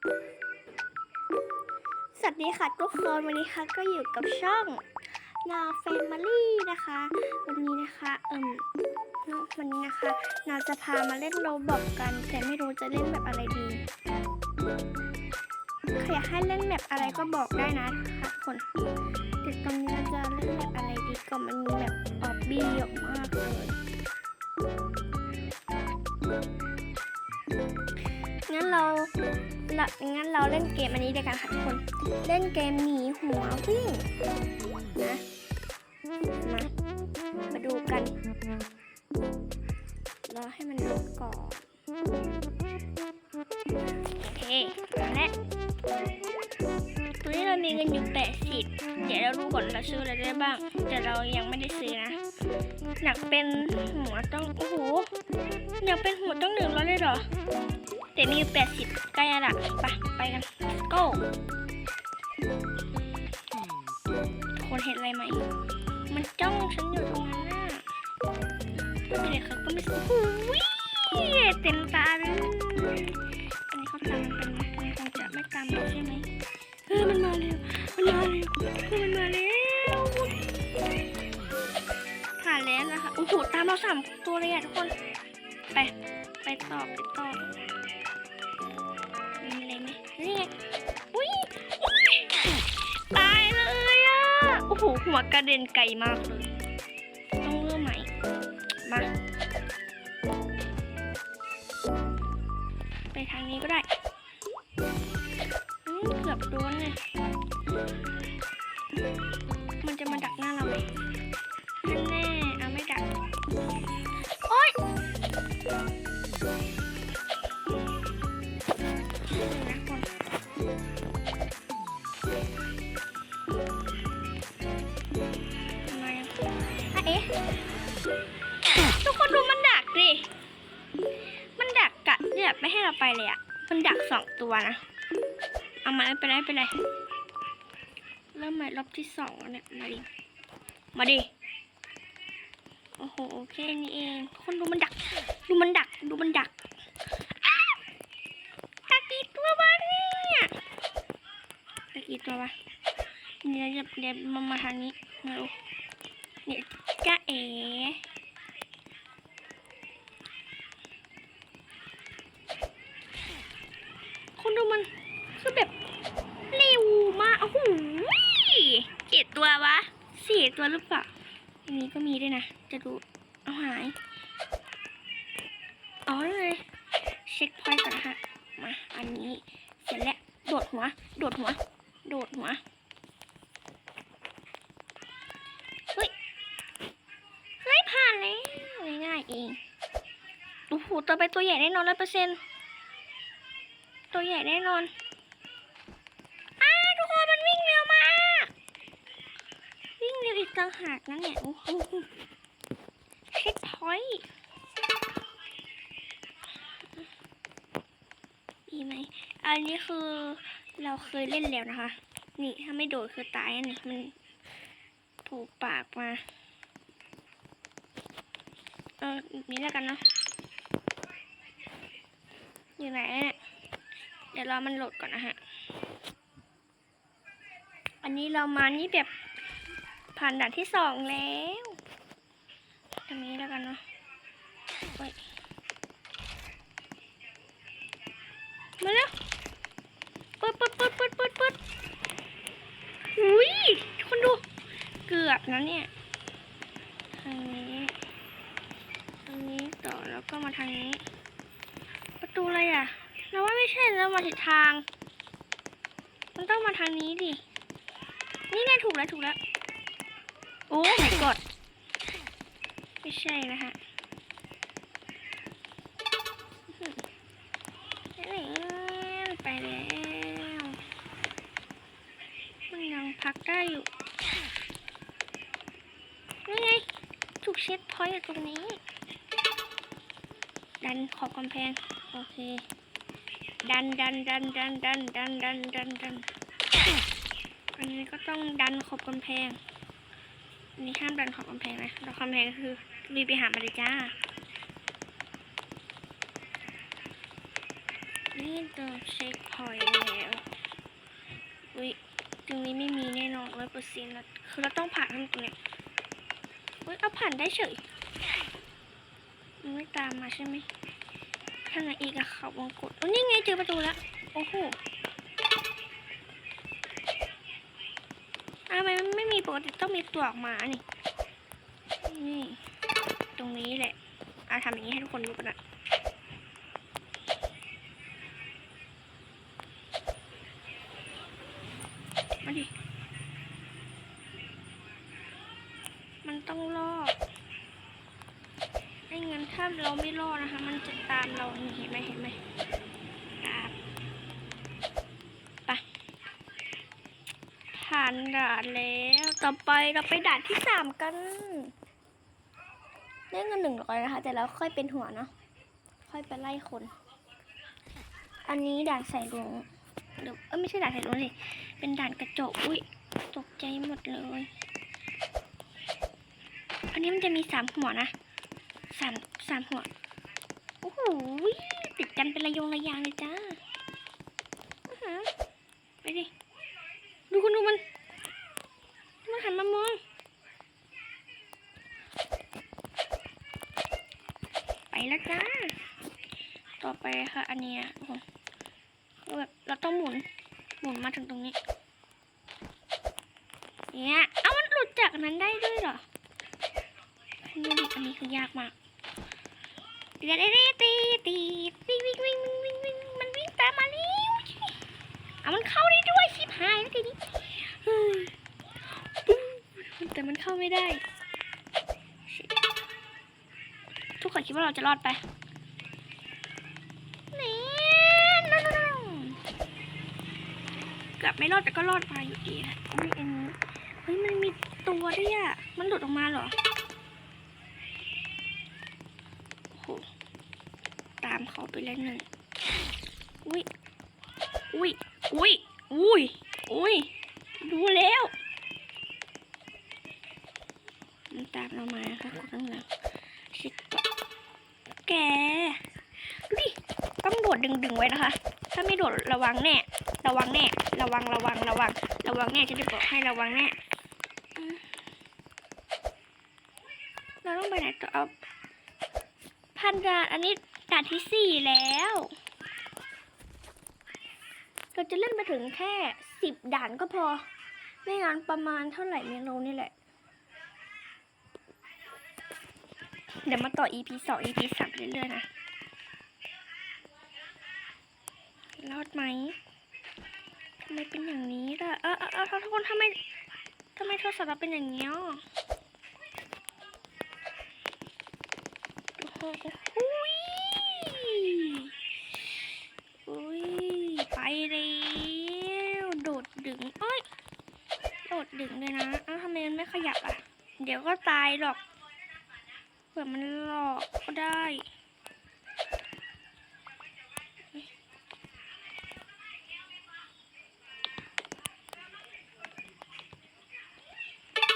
สวัสดีค่ะทุกคนวันนี้ค่ะก็อยู่กับช่องนาแฟมิลี่นะคะ วันนี้นะคะเอิ่มวันนี้นะคะนาจะพามาเล่นโรบอกกัน แต่ไม่รู้จะเล่นแบบอะไรดีใครอยากให้เล่นแบบอะไรก็บอกได้นะคะทุกคนแต่ตอนนี้เราจะเล่นแบบอะไรดีก็มันมีแบบออบบี้เยอะมากเลยงั้นเรา ละงั้นเราเล่นเกมอันนี้ด้วยกันค่ะทุกคน เล่นเกมหมีหัววิ่งนะมา มาดูกันรอให้มันลดก่อน โอเคมาแล้วตอนนี้เรามีเงินอยู่แปดสิบเดี๋ยวเราดูก่อนเราซื้ออะไรได้บ้าง แต่เรายังไม่ได้ซื้อนะอยากเป็นหัวต้อง โอ้โห อยากเป็นหัวต้องหนึ่งร้อยเลยเหรอ แต่มีแปดสิบใกล้แล้วล่ะไปไปกัน go คนเห็นอะไรไหมมันจ้องฉันอยู่ตรงนั้นน่ะไม่เป็นไรเขาก็ไม่สนหูยเต็มตาเลยอันนี้เขาตามมันเป็นมันคงจะไม่ตามเราใช่ไหมเออมันมาเร็วมันมาเร็วเออมันมาเร็วผ่านแล้วนะคะโอ้โหตามเราสามตัวเลยอะทุกคนไปไปต่อไปต่อ หัวกระเด็นไกลมากเลย ต้องเริ่มใหม่ มา ไปทางนี้ก็ได้ ทุกคนดูมันดักดิ มันดักกะเนี่ยไม่ให้เราไปเลยอะมันดักสองตัวนะ เอามาไม่เป็นไรไม่เป็นเริ่มใหม่รอบที่สองแล้วเนี่ย มาดิ มาดิ โอ้โหแค่นี้เอง ทุกคนดูมันดัก ดูมันดัก ดูมันดักตะกี้ตัววะเนี่ยตะกี้ตัววะเนี่ยจะเดี๋ยวมามาทางนี้มาดูเนี่ย จ้าเอ๋คนดูมันคือแบบเร็วมากโอ้โหเจ็ดตัววะสี่ตัวหรือเปล่าอันนี้ก็มีด้วยนะ จะดู เอาหายอ๋อเลยเช็คพอยต์ก่อนนะคะมา อันนี้ เสร็จแล้ว โดดหัว โดดหัว โดดหัว เฮ้ย เฮ้ย ผ่านแล้วง่ายๆ เองโอ้โหต่อไปตัวใหญ่แน่นอนร้อยเปอร์เซ็นต์ตัวใหญ่แน่นอนอ้าทุกคนมันวิ่งเร็วมากวิ่งเร็วอีกต่างหากนะเนี่ยโอ้โหเช็คพอยต์มีไหมอันนี้คือเราเคยเล่นแล้วนะคะ นี่ถ้าไม่โดดคือตายอันนี้มันถูกปากมา เออนี้แล้วกันเนาะอยู่ไหนเนี่ยเดี๋ยวรอมันโหลดก่อนนะฮะ อันนี้เรามานี่แบบผ่านด่านที่สองแล้วตรงนี้แล้วกันเนาะเฮ้ยมาแล้วปึ๊ดปึ๊ดปึ๊ดปึ๊ดปึ๊ดปึ๊ดอุ้ยคนดู เกือบนะเนี่ย ทางนี้ ทางนี้ต่อ แล้วก็มาทางนี้ ประตูอะไรอะเราว่าไม่ใช่เรามาผิดทาง มันต้องมาทางนี้ดิ นี่ไงถูกแล้วถูกแล้ว โอ้ไม่กดไม่ใช่นะฮะไปแล้ว มันยังพักได้อยู่ นี่ไงถูกเช็ดพอยต์อยู่ตรงนี้ ดันขอบกำแพง โอเค ดันดันดันดันดันดันดันดันดันอันนี้ก็ต้องดันขอบกำแพงอันนี้ห้ามดันขอบกำแพงนะแล้วกำแพงคือรีบไปหามาเลยจ้า นี่ตัวเช็คพอยต์ตรงนี้ไม่มีแน่นอนร้อยเปอร์เซ็นต์นะคือเราต้องผ่านตรงนี้ยเฮ้ยเอาผ่านได้เฉย มันไม่ตามมาใช่ไหมทางไหนอีกอะเขาวงกดโอ้นี่ไงเจอประตูแล้ว โอ้โหทำไมมันไม่มีปกติต้องมีตัวออกมานี่ นี่ ตรงนี้แหละอาทำอย่างนี้ให้ทุกคนดูกันนะมาดิ มันต้องรอดไม่งั้นถ้า เราไม่รอดนะคะ มันจะตามเราเห็นไหมเห็นไหมตามไปผ่านด่านแล้ว ต่อไปเราไปด่านที่สามกันได้เงินหนึ่งร้อยนะคะ แต่เราค่อยเป็นหัวเนาะค่อยไปไล่คน อันนี้ด่านใส่ลวงเดี๋ยวเออไม่ใช่ด่านใส่ลวงสิเป็นด่านกระจกอุ้ยตกใจหมดเลยอันนี้มันจะมีสามหัวนะสาม สามหัว โอ้โหติดกันเป็นระยงระยางเลยจ้าไปดิ ดูคนดูมัน มันหันมามองไปแล้วจ้า ต่อไปค่ะอันเนี้ยโอ้โหคือแบบเราต้องหมุน หมุนมาถึงตรงนี้ เนี่ย เอามันหลุดจากนนั้นได้ด้วยเหรอดูดิอันนี้คือยากมาก ตีตีตีตีตีวิ่งวิ่งวิ่งวิ่งวิ่งมันวิ่งตามมาแล้วเอามันเข้าได้ด้วยชิบหายแล้วทีนี้เฮ้ยแต่มันเข้าไม่ได้ ทุกคนคิดว่าเราจะรอดไปนี่เกือบไม่รอดแต่ก็รอดไปอยู่ดีนะเฮ้ยมันมีตัวด้วยอะ มันหลุดออกมาเหรอโห ตามเขาไปแล้วหนึ่งอุ้ยอุ้ยอุ้ยอุ้ยอุ้ยดูแล้วมันตามเรามาค่ะคนข้างหลังชิดก่อนแกดูดิต้องโดดดึงๆไว้นะคะ ถ้าไม่โดดระวังแน่ระวังแน่ระวังระวังระวัง ระวังแน่จะได้บอกให้ระวังแน่เราต้องไปไหนต่อเอาพันดาอันนี้ ด่านที่สี่แล้ว เราจะเล่นไปถึงแค่สิบด่านก็พอ ไม่งั้นประมาณเท่าไหร่ไม่รู้นี่แหละ เดี๋ยวมาต่อ EP สอง EP สามเรื่อยๆนะ รอดไหมทำไมเป็นอย่างนี้ล่ะ เออเออเออทุกคนทำไมทำไมโทรศัพท์เราเป็นอย่างนี้อะโอ้โหอุ้ยอุ้ย ไปแล้วโดดดึงเอ้ย โดึงเลยนะอ้าทำไมมันไม่ขยับอะ เดี๋ยวก็ตายหรอกเผื่อมันหลอกก็ได้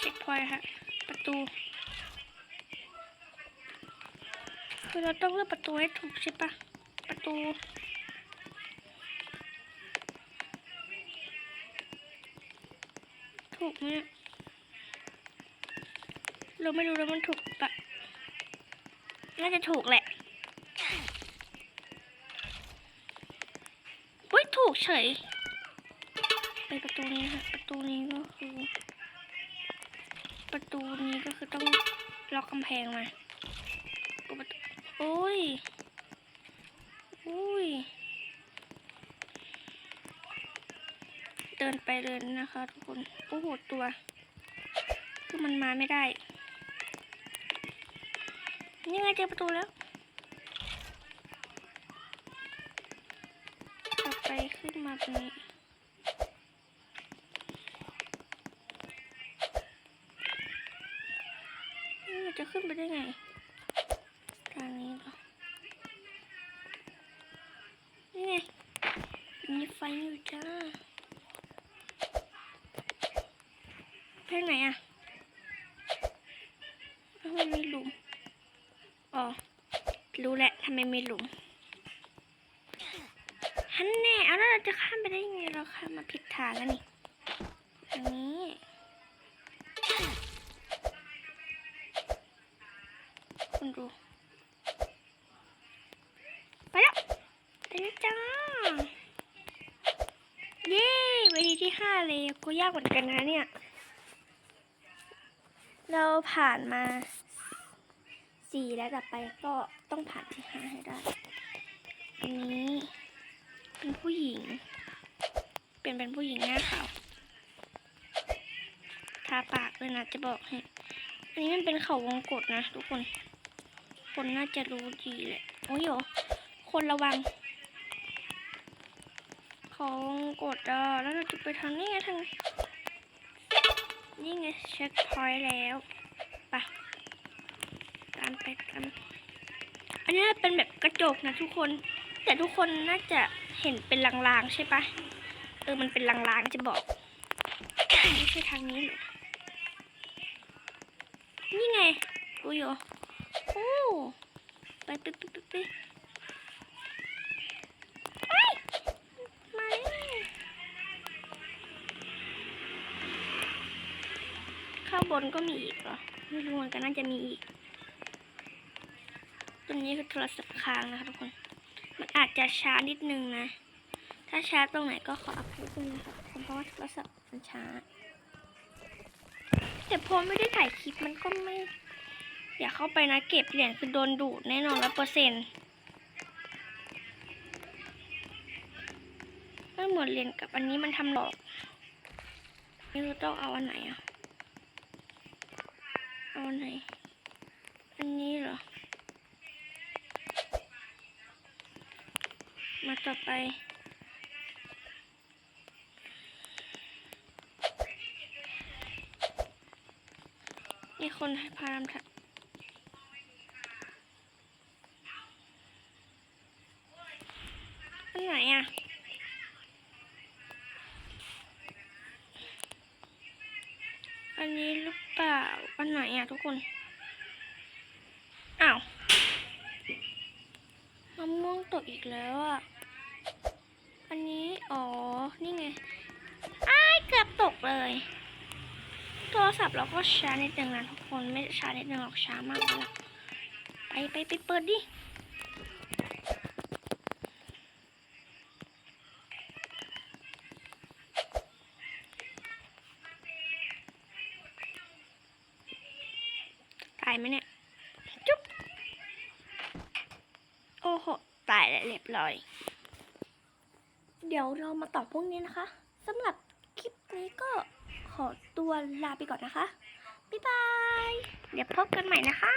เช็คพอยค่ะประตู คือเราต้องเลือกประตูให้ถูกใช่ปะประตู ถู กไหมเราไม่รู้แล้วมันถูกปะน่าจะถูกแหละอุ้ยถูกเฉย ไปประตูนี้ค่ะประตูนี้ก็คือ ประตูนี้ก็คือต้องล็อกกำแพงมาโอ้ยโอ้ย เดินไปเลยนะคะทุกคนโอ้โหตัวคือมันมาไม่ได้นี่ไงเจอประตูแล้วต่อไปขึ้นมาตรงนี้มันจะขึ้นไปได้ไงทางนี้เหรอนี่ไงมีไฟอยู่จ้า ไปไหนอะทำไมมีหลุม อ๋อ รู้แหละทำไมมีหลุมฮันแน่เอาแล้วเราจะข้ามไปได้ยังไงเราข้ามมาผิดทางแล้วนี่ทางนี้คุณดู ไปแล้วไปแล้วจ้า เย้เวทีที่ห้าเลยก็ยากเหมือนกันนะเนี่ย เราผ่านมาสี่แล้วต่อไปก็ต้องผ่านที่ห้าให้ได้ อันนี้ เป็นผู้หญิง เป็นเป็นผู้หญิงหน้าขาวทาปากเลยนะจะบอกให้ อันนี้มันเป็นเขาวงกตนะทุกคน คนน่าจะรู้ดีแหละ โอ้ยโหคนระวังเขาวงกตอะแล้วเราจะไปทางนี้ไงทาง นี่ไงเช็คพอยต์แล้วไปะตามไปกัน อันนี้เป็นแบบกระจกนะทุกคน แต่ทุกคนน่าจะเห็นเป็นลางๆใช่ปะเออมันเป็นลางๆจะบอกไม่ใช่ทางนี้หรอนี่ไงกูอยู่โอ้ไปไปไปไปไปไปมาแล้วข้าง บนก็มีอีกเหรอ ไม่รู้เหมือนกันน่าจะมีอีกตัวนี้คือโทรศัพท์ค้างนะคะทุกคน มันอาจจะช้านิดนึงนะ ถ้าช้าตรงไหนก็ขออภัยด้วยนะคะเพราะว่าโทรศัพท์มันช้า แต่พอไม่ได้ถ่ายคลิปมันก็ไม่ อย่าเข้าไปนะเก็บเหรียญคือโดนดูดแน่นอนร้อยเปอร์เซ็นต์ไม่เหมือนเหรียญกับอันนี้มันทำหลอกไม่รู้ต้องเอาอันไหนอะ เอาอันไหน อันนี้เหรอ มาต่อไปมีคนให้พารามทักอันไหนอะ อันนี้หรือเปล่า อันไหนอะทุกคน อ้าวมะม่วง ตกอีกแล้วอะ อันนี้ อ๋อ นี่ไง อ้ายเกือบตกเลย โทรศัพท์เราก็ช้านิดนึงนะทุกคน ไม่ช้านิดนึงหรอกช้ามากเลยล่ะไปไปไปเปิดดิตายไหมเนี่ย จุ๊บ โอ้โห ตายแล้วเรียบร้อย เดี๋ยวเรามาตอบพวกนี้นะคะสำหรับคลิปนี้ก็ขอตัวลาไปก่อนนะคะ บ๊ายบาย เดี๋ยวพบกันใหม่นะคะ